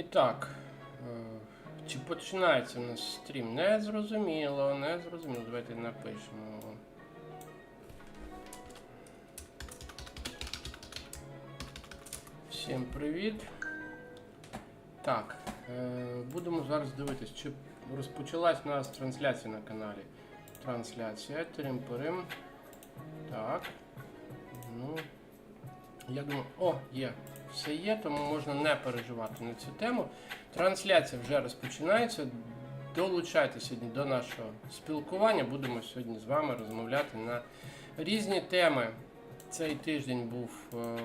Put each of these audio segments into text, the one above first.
І так, е, чи починається у нас стрім? Не зрозуміло, не зрозуміло. Давайте напишемо. Всім привіт. Так, е, будемо зараз дивитись, чи розпочалась у нас трансляція на каналі. Трансляція, трим-перим. Так. Я думаю, о, є. Все є, тому можна не переживати на цю тему. Трансляція вже розпочинається. Долучайтеся сьогодні до нашого спілкування. Будемо сьогодні з вами розмовляти на різні теми. Цей тиждень був е,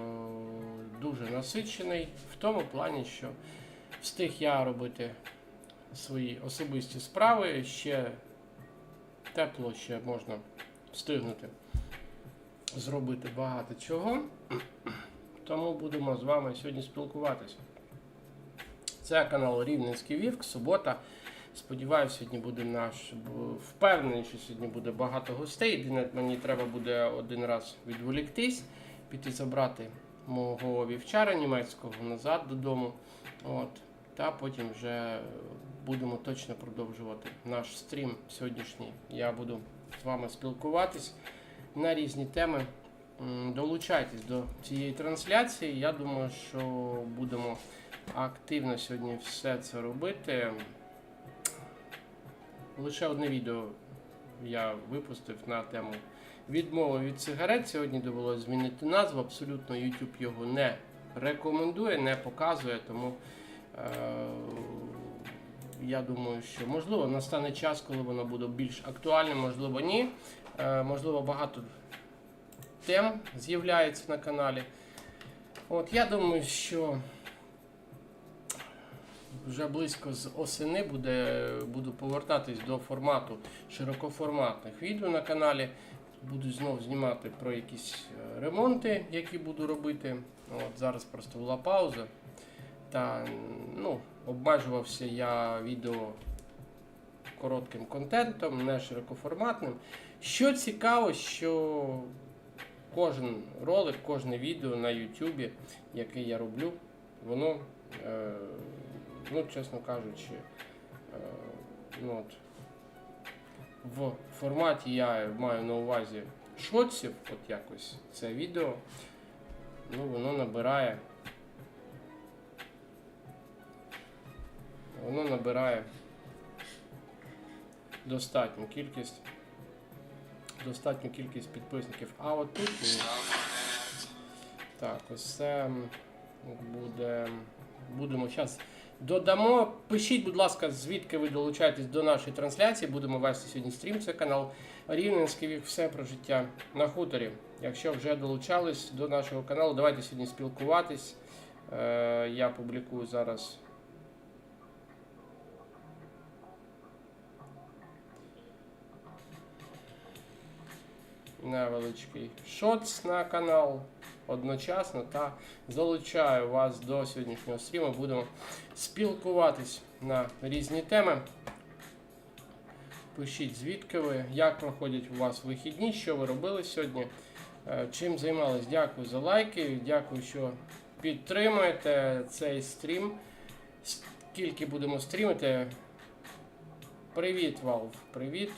дуже насичений в тому плані, що встиг я робити свої особисті справи. Ще тепло, ще можна встигнути зробити багато чого. Тому будемо з вами сьогодні спілкуватися. Це канал Рівненський Вівк, субота. Сподіваюся, сьогодні буде наш. Впевнений, що сьогодні буде багато гостей. Мені треба буде один раз відволіктись, піти забрати мого вівчара німецького назад додому. От. Та потім вже будемо точно продовжувати наш стрім сьогоднішній. Я буду з вами спілкуватись на різні теми. Долучайтесь до цієї трансляції. Я думаю, що будемо активно сьогодні все це робити. Лише одне відео я випустив на тему відмови від сигарет. Сьогодні довелося змінити назву. Абсолютно YouTube його не рекомендує, не показує, тому е- я думаю, що можливо настане час, коли воно буде більш актуальним, можливо, ні. Е- можливо, багато тем з'являється на каналі. От я думаю, що вже близько з осени буде, буду повертатись до формату широкоформатних відео на каналі. Буду знову знімати про якісь е, ремонти, які буду робити. От Зараз просто була пауза. Та ну, обмежувався я відео коротким контентом, не широкоформатним. Що цікаво, що кожен ролик, кожне відео на YouTube, яке я роблю, воно, е, ну, чесно кажучи, е, ну, от, в форматі я маю на увазі шотсів, от якось це відео, ну, воно набирає. Воно набирає достатню кількість достатню кількість підписників. А от тут. Так, ось буде. Будемо зараз додамо. Пишіть, будь ласка, звідки ви долучаєтесь до нашої трансляції. Будемо вести сьогодні стрім. Це канал Рівненський. Все про життя на хуторі. Якщо вже долучались до нашого каналу, давайте сьогодні спілкуватись. Е, я публікую зараз. Невеличкий шоц на канал одночасно та залучаю вас до сьогоднішнього стріму. Будемо спілкуватись на різні теми. Пишіть, звідки ви, як проходять у вас вихідні, що ви робили сьогодні, е, чим займались. Дякую за лайки, дякую, що підтримуєте цей стрім. Скільки будемо стрімити. Привіт, Valve, привіт.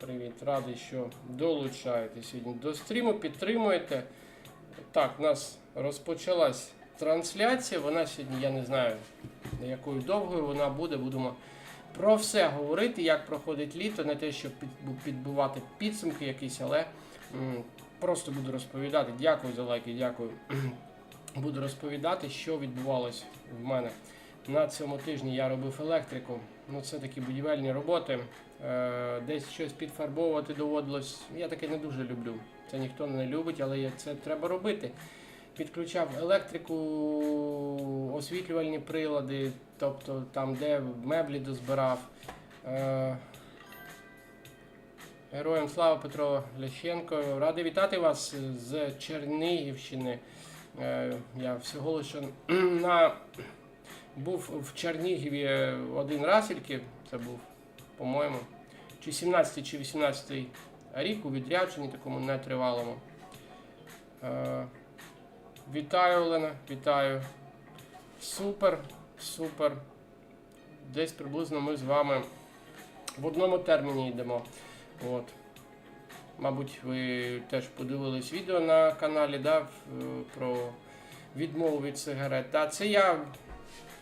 Привіт, радий, що долучаєтесь сьогодні до стріму, підтримуєте. Так, у нас розпочалась трансляція. Вона сьогодні, я не знаю, якою довгою вона буде. Будемо про все говорити, як проходить літо, не те, щоб під- підбивати підсумки якісь, але м, просто буду розповідати. Дякую за лайки, дякую. Буду розповідати, що відбувалось в мене. На цьому тижні я робив електрику. Ну, це такі будівельні роботи. Е, десь щось підфарбовувати доводилось. Я таке не дуже люблю. Це ніхто не любить, але це треба робити. Підключав електрику, освітлювальні прилади, тобто там, де меблі дозбирав. Е, Героям слава Петро Лященко. Радий вітати вас з Чернігівщини. Е, Я всього лише на був в Чернігові один раз тільки, це був, по-моєму, чи 17 чи 18-й рік у відрядженні такому нетривалому. Е, Вітаю, Олена, вітаю. Супер, супер. Десь приблизно ми з вами в одному терміні йдемо. От. Мабуть, ви теж подивились відео на каналі да, про відмову від сигарет. Та це я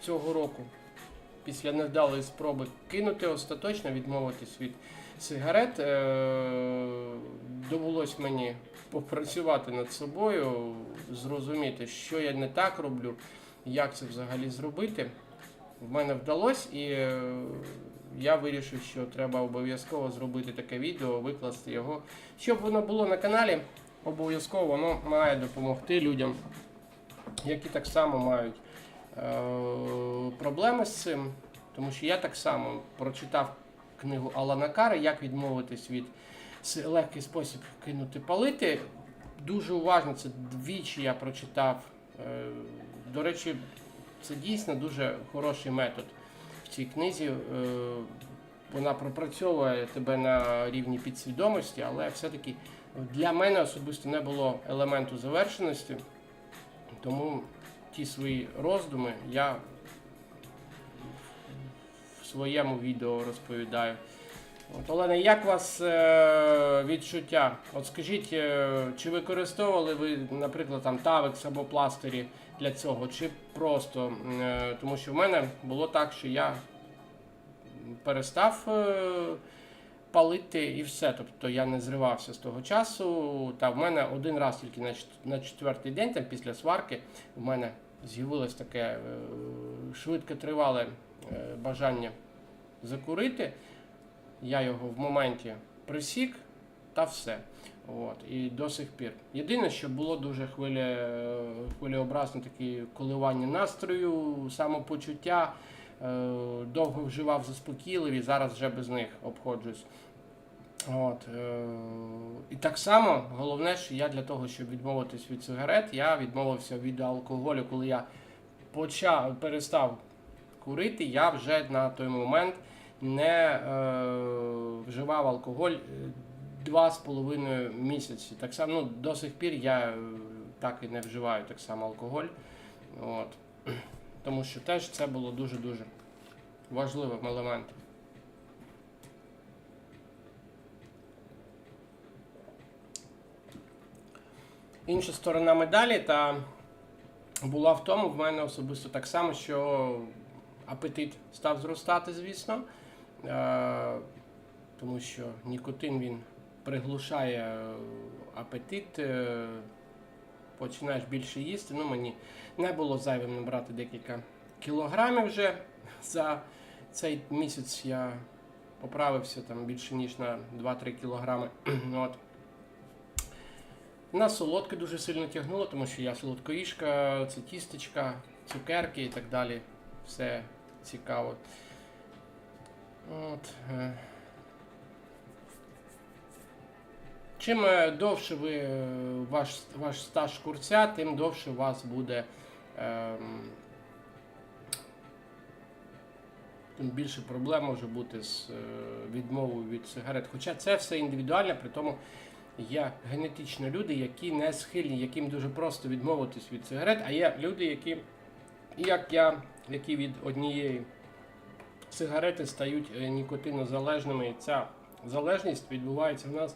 цього року, після невдалої спроби кинути остаточно відмовитись від сигарет. Е- довелось мені попрацювати над собою, зрозуміти, що я не так роблю, як це взагалі зробити. В мене вдалося, і е, я вирішив, що треба обов'язково зробити таке відео, викласти його. Щоб воно було на каналі, обов'язково воно має допомогти людям, які так само мають проблеми з цим. Тому що я так само прочитав книгу Алана Кари, як відмовитись від легкий спосіб кинути палити. Дуже уважно, це двічі я прочитав. Е, До речі, це дійсно дуже хороший метод в цій книзі. Е, Вона пропрацьовує тебе на рівні підсвідомості, але все-таки для мене особисто не було елементу завершеності. Тому ті свої роздуми я в своєму відео розповідаю. От, Олена, як вас е, відчуття? От скажіть, е, чи використовували ви, наприклад, там Тавекс або пластирі для цього, чи просто? Е, тому що в мене було так, що я перестав е, палити і все. Тобто я не зривався з того часу. Та в мене один раз тільки на, на четвертий день, там після сварки, в мене з'явилось таке е, швидкотривале е, бажання закурити. Я його в моменті присік та все. От, і до сих пір. Єдине, що було дуже хвиля, е, хвилеобразне такі коливання настрою, самопочуття. Довго вживав заспокійливі, зараз вже без них обходжусь. От, е, і так само головне, що я для того, щоб відмовитись від сигарет, я відмовився від алкоголю, коли я почав перестав курити, я вже на той момент не е, вживав алкоголь е, два з половиною місяці. Так само ну, до сих пір я е, так і не вживаю так само алкоголь. От. Тому що теж це було дуже-дуже важливим елементом. Інша сторона медалі та була в тому, в мене особисто так само, що апетит став зростати, звісно. Е, тому що нікотин він приглушає апетит, е, починаєш більше їсти. Ну, мені не було зайвим набрати декілька кілограмів вже за цей місяць я поправився там більше ніж на 2-3 кілограми. От. На солодке дуже сильно тягнуло, тому що я солодкоїжка, це тістечка, цукерки і так далі. Все цікаво. От. е. Чим е, довше ви е, ваш, ваш стаж курця, тим довше у вас буде. Ем, тим більше проблем може бути з відмовою від сигарет. Хоча це все індивідуально, при тому є генетично люди, які не схильні, яким дуже просто відмовитись від сигарет, а є люди, які, як я, які від однієї сигарети стають е, нікотинозалежними. І ця залежність відбувається в нас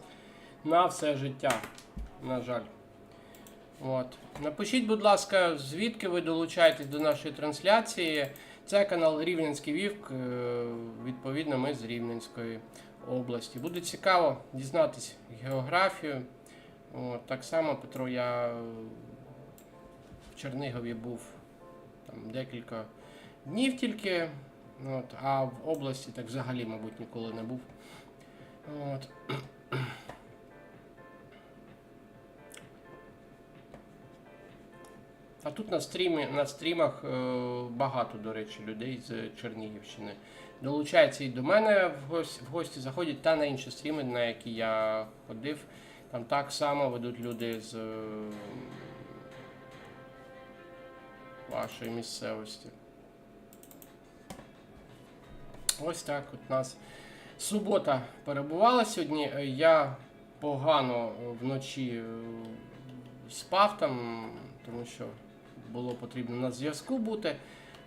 на все життя, на жаль. От. Напишіть, будь ласка, звідки ви долучаєтесь до нашої трансляції. Це канал Рівненський Вівк. е, Відповідно, ми з Рівненської області. Буде цікаво дізнатися географію. От, так само, Петро, я в Чернигові був там, декілька днів тільки. От, а в області так взагалі, мабуть, ніколи не був. От. А тут на стрімі, на стрімах е, багато, до речі, людей з Чернігівщини. Долучаються і до мене в гості, в гості заходять та на інші стріми, на які я ходив. Там так само ведуть люди з е, вашої місцевості. Ось так от нас субота перебувала сьогодні. Е, Я погано вночі е, спав там, тому що було потрібно на зв'язку бути.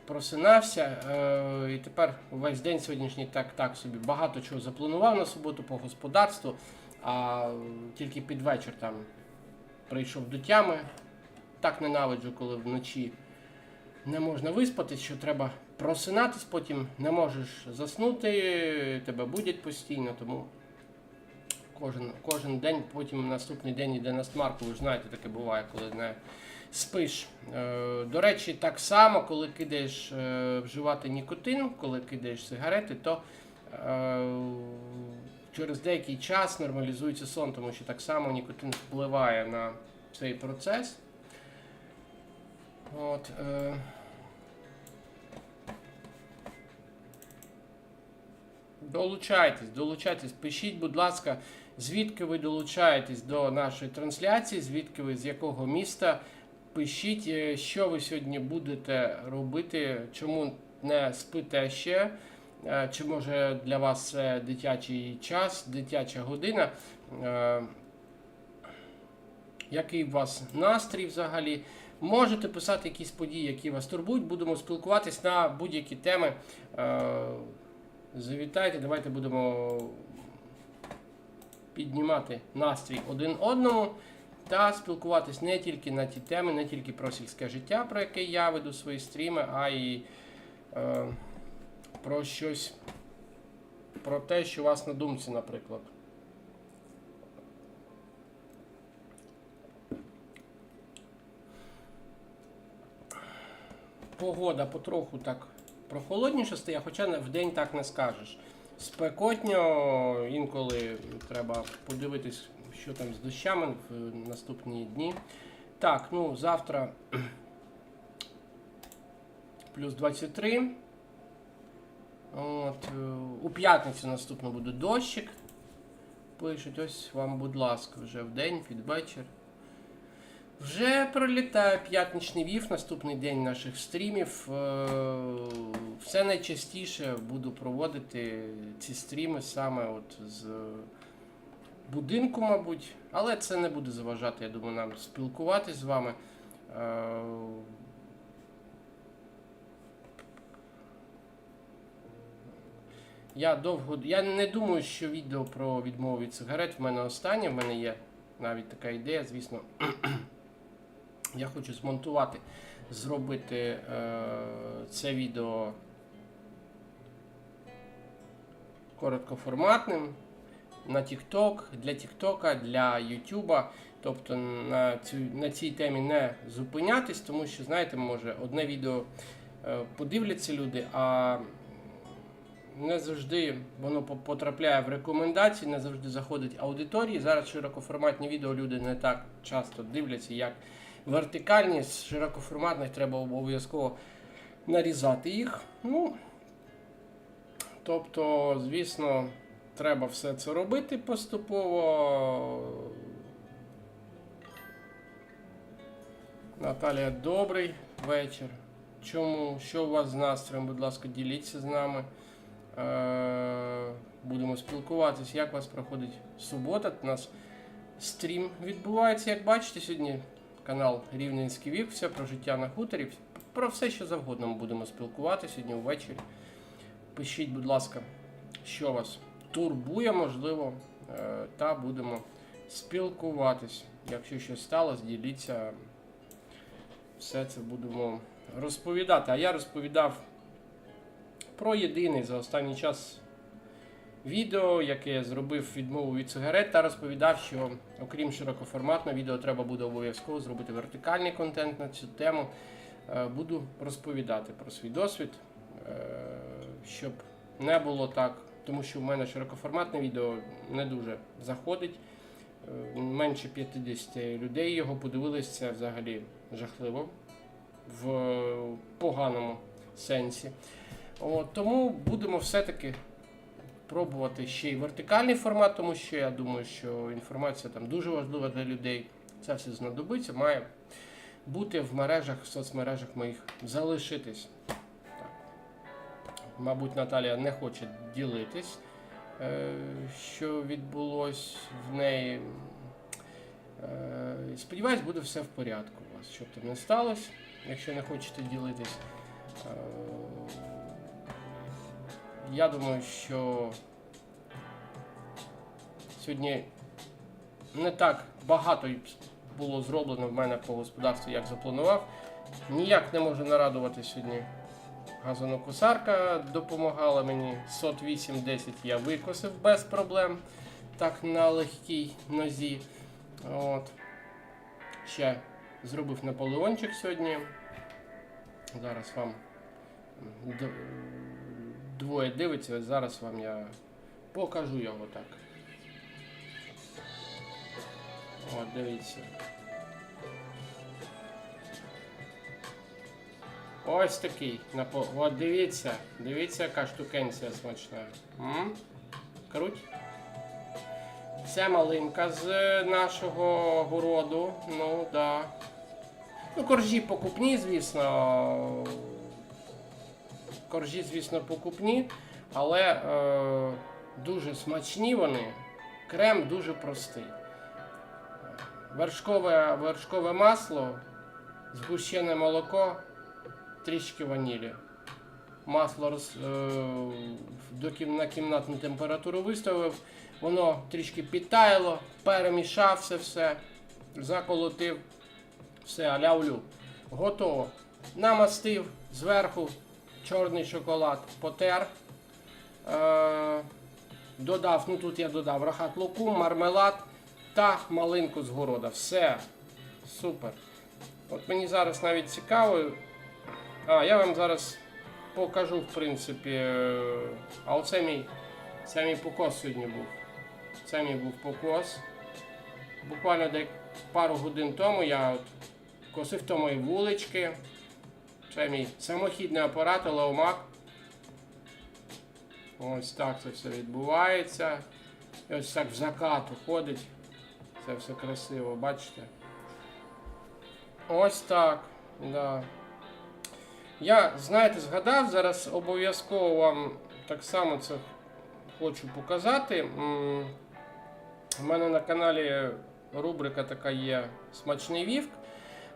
Просинався, е, і тепер весь день сьогоднішній так, так собі багато чого запланував на суботу по господарству, а тільки під вечір там прийшов до тями. Так ненавиджу, коли вночі не можна виспатись, що треба просинатись, потім не можеш заснути, тебе будять постійно, тому кожен, кожен день, потім наступний день йде на смарку. Ви ж знаєте, таке буває, коли не спиш. Е, до речі, так само, коли кидаєш е, вживати нікотин, коли кидаєш сигарети, то е, через деякий час нормалізується сон, тому що так само нікотин впливає на цей процес. От, е, Долучайтесь, долучайтесь, пишіть, будь ласка, звідки ви долучаєтесь до нашої трансляції, звідки ви з якого міста. Пишіть, е, що ви сьогодні будете робити, чому не спите ще, е, чи може для вас дитячий час, дитяча година. Е, Який у вас настрій взагалі? Можете писати якісь події, які вас турбують. Будемо спілкуватись на будь-які теми. Завітайте, давайте будемо піднімати настрій один одному та спілкуватись не тільки на ті теми, не тільки про сільське життя, про яке я веду свої стріми, а й е, про щось, про те, що у вас на думці, наприклад. Погода потроху так прохолодніше стає, хоча в день так не скажеш. Спекотньо, інколи треба подивитись, що там з дощами в наступні дні. Так, ну завтра плюс 23. От, е, у п'ятницю наступно буде дощик. Пишуть, ось вам, будь ласка, вже в день, під вечір. Вже пролітає п'ятничний вів, наступний день наших стрімів. Е, Все найчастіше буду проводити ці стріми саме от з будинку, мабуть. Але це не буде заважати, я думаю, нам спілкуватись з вами. Е, Я довго. Я не думаю, що відео про відмову від сигарет в мене останнє. В мене є навіть така ідея, звісно. Я хочу змонтувати, зробити е, це відео короткоформатним на TikTok, для TikTok, для YouTube. Тобто на, цю, на цій темі не зупинятись, тому що, знаєте, може, одне відео е, подивляться люди, а не завжди воно потрапляє в рекомендації, не завжди заходить аудиторії. Зараз широкоформатні відео люди не так часто дивляться, як вертикальні, з широкоформатних треба обов'язково нарізати їх. Ну, тобто, звісно, треба все це робити поступово. Наталія, добрий вечір. Чому? Що у вас з настроєм? Будь ласка, діліться з нами. Е, Будемо спілкуватися, як у вас проходить субота. У нас стрім відбувається, як бачите, сьогодні канал Рівненський вік, все про життя на хуторі, про все, що завгодно ми будемо спілкуватися сьогодні ввечері. Пишіть, будь ласка, що вас турбує, можливо, е, та будемо спілкуватись. Якщо щось сталося, діліться. Все це будемо розповідати. А я розповідав про єдиний за останній час відео, яке я зробив відмову від сигарет, та розповідав, що окрім широкоформатного відео, треба буде обов'язково зробити вертикальний контент на цю тему. Е, Буду розповідати про свій досвід, е, щоб не було так, тому що в мене широкоформатне відео не дуже заходить. Е, Менше 50 людей його подивилися, взагалі жахливо в поганому сенсі. От, тому будемо все-таки пробувати ще й вертикальний формат, тому що я думаю, що інформація там дуже важлива для людей. Це все знадобиться, має бути в мережах, в соцмережах моїх залишитись. Мабуть, Наталія не хоче ділитись, е, що відбулось в неї. Е, Сподіваюсь, буде все в порядку у вас, щоб там не сталося. якщо не хочете ділитись. Е, Я думаю, що сьогодні не так багато було зроблено в мене по господарству, як запланував. Ніяк не можу нарадувати сьогодні. Газонокосарка допомагала мені. Сот 8-10 я викосив без проблем. Так на легкій нозі. От. Ще зробив наполеончик сьогодні. Зараз вам двоє дивиться, зараз вам я покажу його так. От, дивіться. Ось такий. От дивіться, дивіться, яка штукенція смачна. М? Круть. Це малинка з нашого городу. Ну, да. Ну, коржі покупні, звісно. Коржі, звісно, покупні, але е, дуже смачні вони. Крем дуже простий. Вершкове, вершкове масло, згущене молоко, трішки ванілі. Масло роз, е, на кімнатну температуру виставив, воно трішки підтаяло, перемішав це все, заколотив, все, алявлю. Готово. Намастив зверху чорний шоколад, потер. Е, додав, ну тут я додав рахат лукум, мармелад та малинку з города. Все. Супер. От мені зараз навіть цікаво. А, я вам зараз покажу, в принципі. е, А оце мій, це мій покос сьогодні був. Це мій був покос. Буквально дек пару годин тому я от косив то мої вулички. Це мій самохідний апарат Леомак. Ось так це все відбувається. І ось так в закат уходить. Це все красиво, бачите? Ось так. Да. Я, знаєте, згадав, зараз обов'язково вам так само це хочу показати. У мене на каналі рубрика така є Смачний вівк.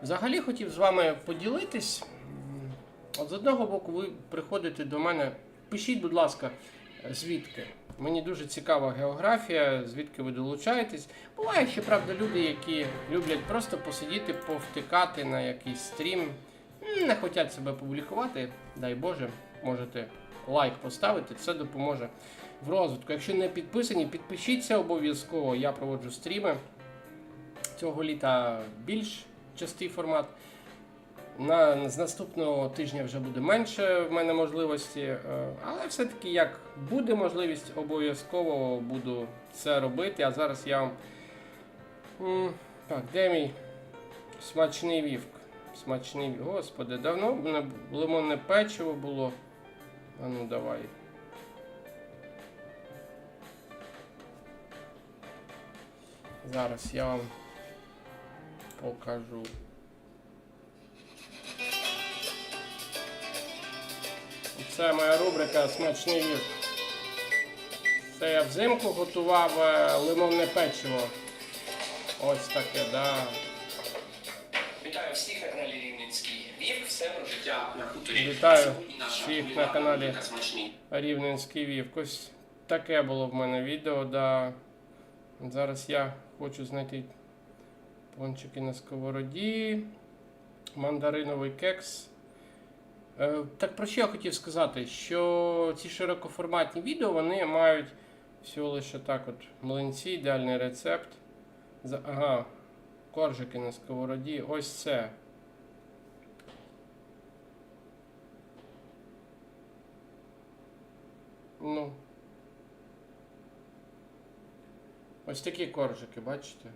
Взагалі хотів з вами поділитись. От з одного боку, ви приходите до мене. Пишіть, будь ласка, звідки. Мені дуже цікава географія, звідки ви долучаєтесь. Буває ще, правда, люди, які люблять просто посидіти, повтикати на якийсь стрім. Не хочуть себе публікувати, дай Боже, можете лайк поставити, це допоможе в розвитку. Якщо не підписані, підпишіться обов'язково. Я проводжу стріми. Цього літа більш частий формат. На, з наступного тижня вже буде менше в мене можливості, е, але все-таки як буде можливість, обов'язково буду це робити. А зараз я вам. Так, де мій смачний вівк? Смачний. Господи, давно в лимонне печиво було. А ну давай. Зараз я вам покажу. Це моя рубрика Смачний вірш. Це я взимку готував е, лимонне печиво. Ось таке, да. Вітаю всіх на каналі. Рівненський вівк. Ось таке було в мене відео, да. Зараз я хочу знайти пончики на сковороді, мандариновий кекс. Е, Так про що я хотів сказати? Що ці широкоформатні відео вони мають всього лише так от млинці, ідеальний рецепт. Ага, коржики на сковороді. Ось це. Ну. Ось такі коржики, бачите?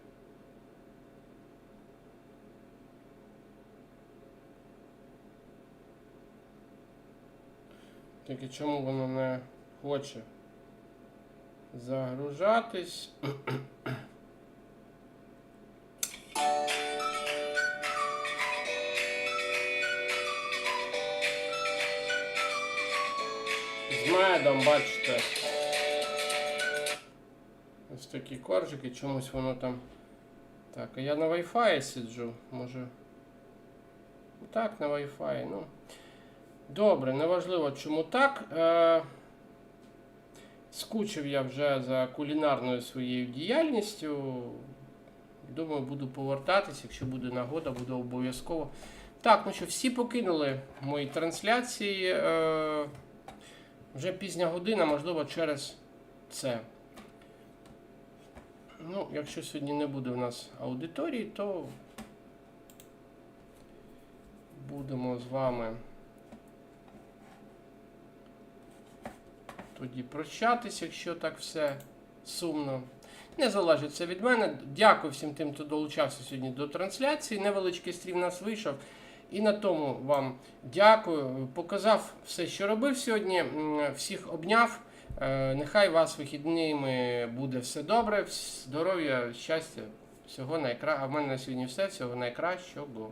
Тільки чому воно не хоче загружатись? З медом, бачите. Ось такі коржики, чомусь воно там. Так, а я на Wi-Fi сиджу, може. Так, на Wi-Fi. Ну. Добре, неважливо, чому так. Е, скучив я вже за кулінарною своєю діяльністю. Думаю, буду повертатись, якщо буде нагода, буду обов'язково. Так, ну що, всі покинули мої трансляції. Е, вже пізня година, можливо, через це. Ну, якщо сьогодні не буде у нас аудиторії, то будемо з вами тоді прощатись, якщо так все сумно. Не залежить це від мене. Дякую всім тим, хто долучався сьогодні до трансляції. Невеличкий стрім нас вийшов. І на тому вам дякую. Показав все, що робив сьогодні. Всіх обняв. Е, Нехай вас вихідними буде все добре, здоров'я, щастя, всього найкращого. А в мене на сьогодні все, всього найкращого.